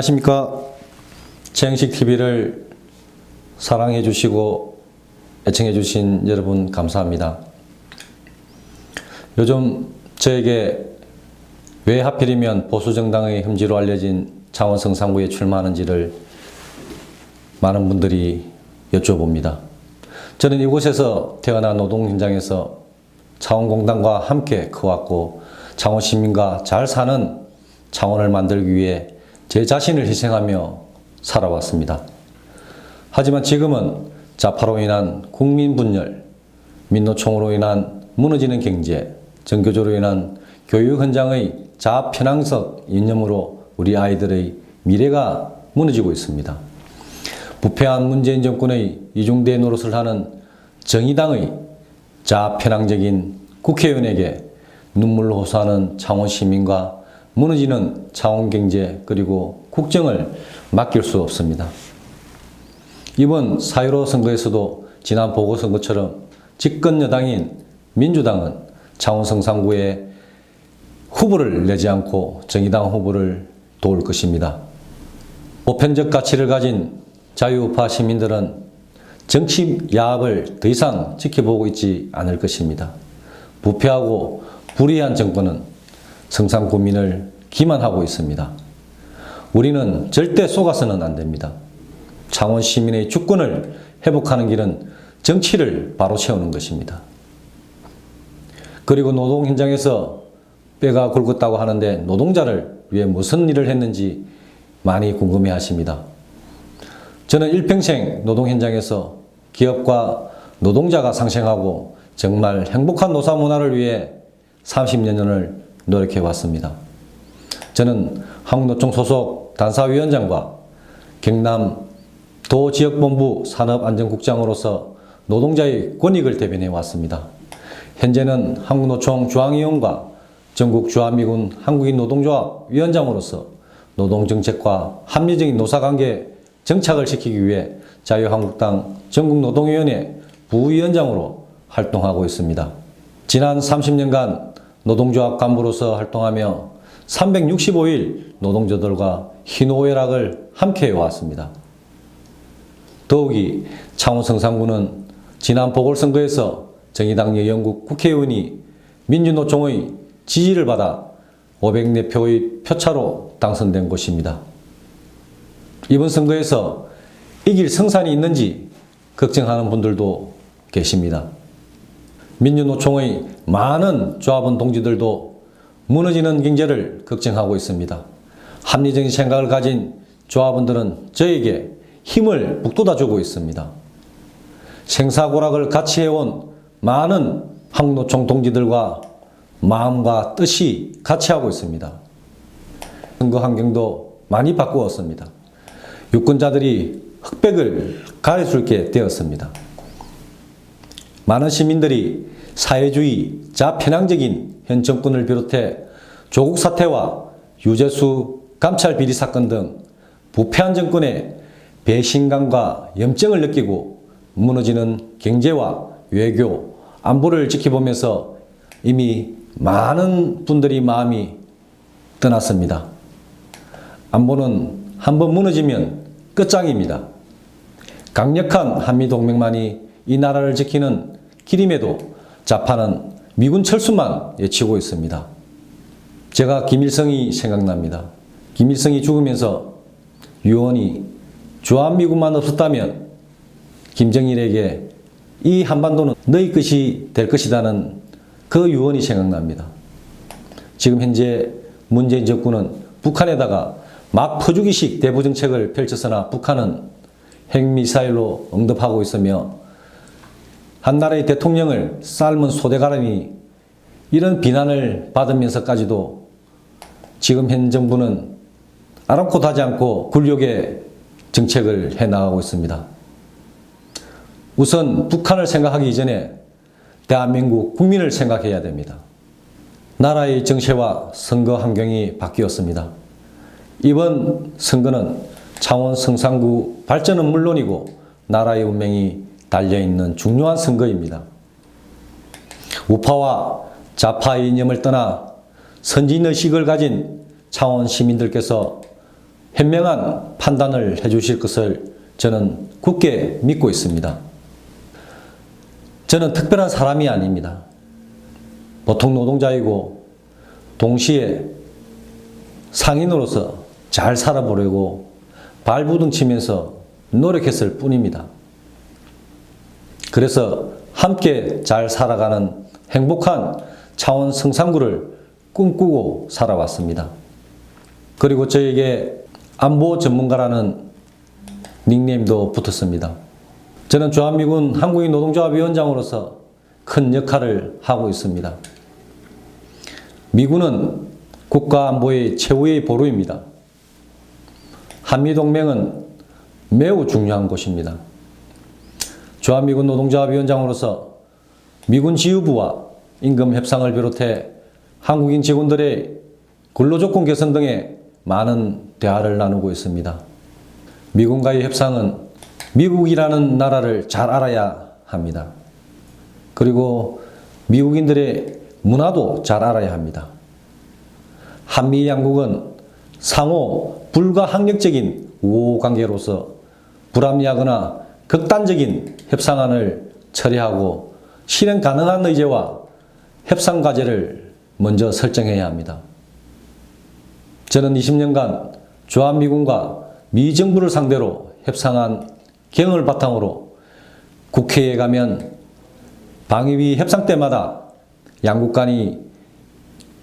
안녕하십니까. 최영식 TV를 사랑해 주시고 애청해 주신 여러분 감사합니다. 요즘 저에게 왜 하필이면 보수정당의 흠지로 알려진 창원성 상구에 출마하는지를 많은 분들이 여쭤봅니다. 저는 이곳에서 태어난 노동 현장에서 창원공단과 함께 커왔고 창원 시민과 잘 사는 창원을 만들기 위해 제 자신을 희생하며 살아왔습니다. 하지만 지금은 자파로 인한 국민 분열, 민노총으로 인한 무너지는 경제, 정교조로 인한 교육 현장의 자편향석 이념으로 우리 아이들의 미래가 무너지고 있습니다. 부패한 문재인 정권의 이중대 노릇을 하는 정의당의 자편향적인 국회의원에게 눈물로 호소하는 창원 시민과 무너지는 창원 경제 그리고 국정을 맡길 수 없습니다. 이번 4.15 선거에서도 지난 보궐선거처럼 집권 여당인 민주당은 창원 성 상구에 후보를 내지 않고 정의당 후보를 도울 것입니다. 보편적 가치를 가진 자유우파 시민들은 정치 야합을 더 이상 지켜보고 있지 않을 것입니다. 부패하고 불의한 정권은 성상 국민을 기만하고 있습니다. 우리는 절대 속아서는 안 됩니다. 창원 시민의 주권을 회복하는 길은 정치를 바로 채우는 것입니다. 그리고 노동 현장에서 뼈가 굵었다고 하는데 노동자를 위해 무슨 일을 했는지 많이 궁금해 하십니다. 저는 일평생 노동 현장에서 기업과 노동자가 상생하고 정말 행복한 노사 문화를 위해 30년을 노력해 왔습니다. 저는 한국노총 소속 단사위원장과 경남 도 지역본부 산업안전국장으로서 노동자의 권익을 대변해 왔습니다. 현재는 한국노총 중앙위원과 전국 주한미군 한국인 노동조합 위원장으로서 노동정책과 합리적인 노사관계 정착을 시키기 위해 자유한국당 전국노동위원회 부위원장으로 활동하고 있습니다. 지난 30년간 노동조합 간부로서 활동하며 365일 노동자들과 희노애락을 함께 해왔습니다. 더욱이 창원 성산구는 지난 보궐선거에서 정의당 여영국 국회의원이 민주노총의 지지를 받아 504표의 표차로 당선된 곳입니다. 이번 선거에서 이길 성산이 있는지 걱정하는 분들도 계십니다. 민주노총의 많은 조합원 동지들도 무너지는 경제를 걱정하고 있습니다. 합리적인 생각을 가진 조합원들은 저에게 힘을 북돋아주고 있습니다. 생사고락을 같이 해온 많은 한국노총 동지들과 마음과 뜻이 같이 하고 있습니다. 선거 환경도 많이 바꾸었습니다. 유권자들이 흑백을 있게 되었습니다. 많은 시민들이 사회주의, 자편향적인 현 정권을 비롯해 조국 사태와 유재수 감찰 비리 사건 등 부패한 정권의 배신감과 염증을 느끼고 무너지는 경제와 외교, 안보를 지켜보면서 이미 많은 분들이 마음이 떠났습니다. 안보는 한번 무너지면 끝장입니다. 강력한 한미동맹만이 이 나라를 지키는 길임에도 자파는 미군 철수만 외치고 있습니다. 제가 김일성이 생각납니다. 김일성이 죽으면서 유언이 주한미군만 없었다면 김정일에게 이 한반도는 너희 것이 될 것이다는 그 유언이 생각납니다. 지금 현재 문재인 정권은 북한에다가 막 퍼주기식 대부 정책을 펼쳤으나 북한은 핵미사일로 응답하고 있으며 한 나라의 대통령을 삶은 소대가라니 이런 비난을 받으면서까지도 지금 현 정부는 아랑곳 하지 않고 굴욕의 정책을 해 나가고 있습니다. 우선 북한을 생각하기 이전에 대한민국 국민을 생각해야 됩니다. 나라의 정세와 선거 환경이 바뀌었습니다. 이번 선거는 창원 성산구 발전은 물론이고 나라의 운명이 달려있는 중요한 선거입니다. 우파와 좌파 이념을 떠나 선진의식을 가진 창원 시민들께서 현명한 판단을 해주실 것을 저는 굳게 믿고 있습니다. 저는 특별한 사람이 아닙니다. 보통 노동자이고 동시에 상인으로서 잘 살아보려고 발부둥 치면서 노력했을 뿐입니다. 그래서 함께 잘 살아가는 행복한 차원 성산구를 꿈꾸고 살아왔습니다. 그리고 저에게 안보 전문가라는 닉네임도 붙었습니다. 저는 주한미군 한국인 노동조합위원장으로서 큰 역할을 하고 있습니다. 미군은 국가 안보의 최후의 보루입니다. 한미동맹은 매우 중요한 곳입니다. 주한미군 노동조합위원장으로서 미군 지휘부와 임금 협상을 비롯해 한국인 직원들의 근로조건 개선 등에 많은 대화를 나누고 있습니다. 미군과의 협상은 미국이라는 나라를 잘 알아야 합니다. 그리고 미국인들의 문화도 잘 알아야 합니다. 한미 양국은 상호 불가항력적인 우호 관계로서 불합리하거나 극단적인 협상안을 처리하고 실행 가능한 의제와 협상 과제를 먼저 설정해야 합니다. 저는 20년간 주한미군과 미 정부를 상대로 협상한 경을 바탕으로 국회에 가면 방위비 협상 때마다 양국 간이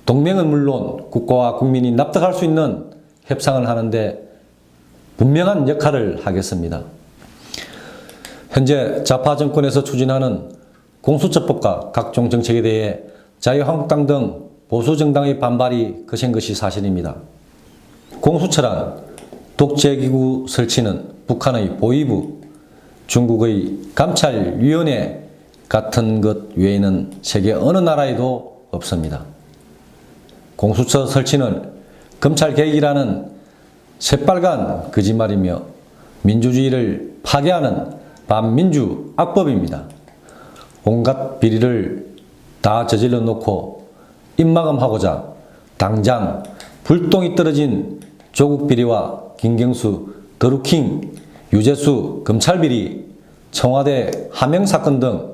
동맹은 물론 국가와 국민이 납득할 수 있는 협상을 하는데 분명한 역할을 하겠습니다. 현재 좌파 정권에서 추진하는 공수처법과 각종 정책에 대해 자유한국당 등 보수 정당의 반발이 거센 것이 사실입니다. 공수처란 독재기구 설치는 북한의 보위부, 중국의 감찰위원회 같은 것 외에는 세계 어느 나라에도 없습니다. 공수처 설치는 검찰 개혁이라는 새빨간 거짓말이며 민주주의를 파괴하는 반민주 악법입니다. 온갖 비리를 다 저질러 놓고 입마감하고자 당장 불똥이 떨어진 조국 비리와 김경수, 더루킹, 유재수, 검찰 비리, 청와대 하명 사건 등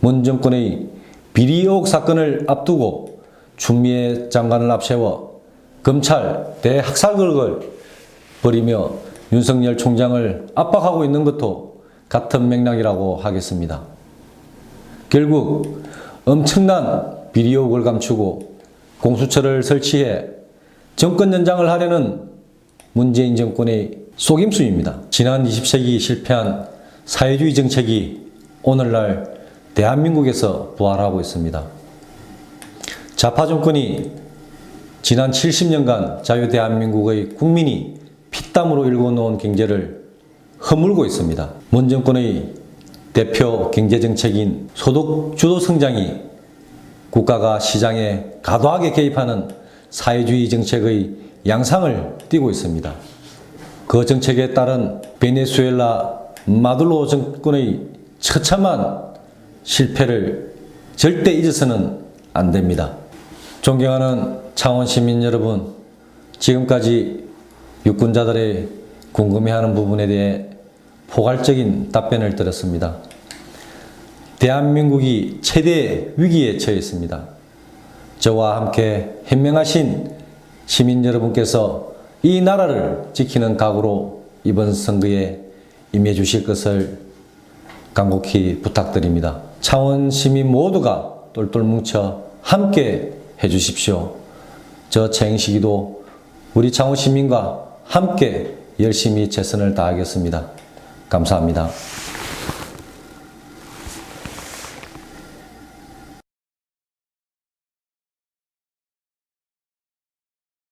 문정권의 비리 의혹 사건을 앞두고 추미애 장관을 앞세워 검찰 대학살극을 벌이며 윤석열 총장을 압박하고 있는 것도 같은 맥락이라고 하겠습니다. 결국 엄청난 비리 의혹을 감추고 공수처를 설치해 정권 연장을 하려는 문재인 정권의 속임수입니다. 지난 20세기 실패한 사회주의 정책이 오늘날 대한민국에서 부활하고 있습니다. 좌파 정권이 지난 70년간 자유대한민국의 국민이 피땀으로 일궈놓은 경제를 허물고 있습니다. 문 정권의 대표 경제정책인 소득 주도 성장이 국가가 시장에 과도하게 개입하는 사회주의 정책의 양상을 띠고 있습니다. 그 정책에 따른 베네수엘라 마둘로 정권의 처참한 실패를 절대 잊어서는 안 됩니다. 존경하는 창원 시민 여러분, 지금까지 유권자들의 궁금해하는 부분에 대해 포괄적인 답변을 드렸습니다. 대한민국이 최대 위기에 처해 있습니다. 저와 함께 현명하신 시민 여러분께서 이 나라를 지키는 각오로 이번 선거에 임해 주실 것을 간곡히 부탁드립니다. 창원 시민 모두가 똘똘 뭉쳐 함께 해 주십시오. 저 최행식이도 우리 창원 시민과 함께 열심히 최선을 다하겠습니다. 감사합니다.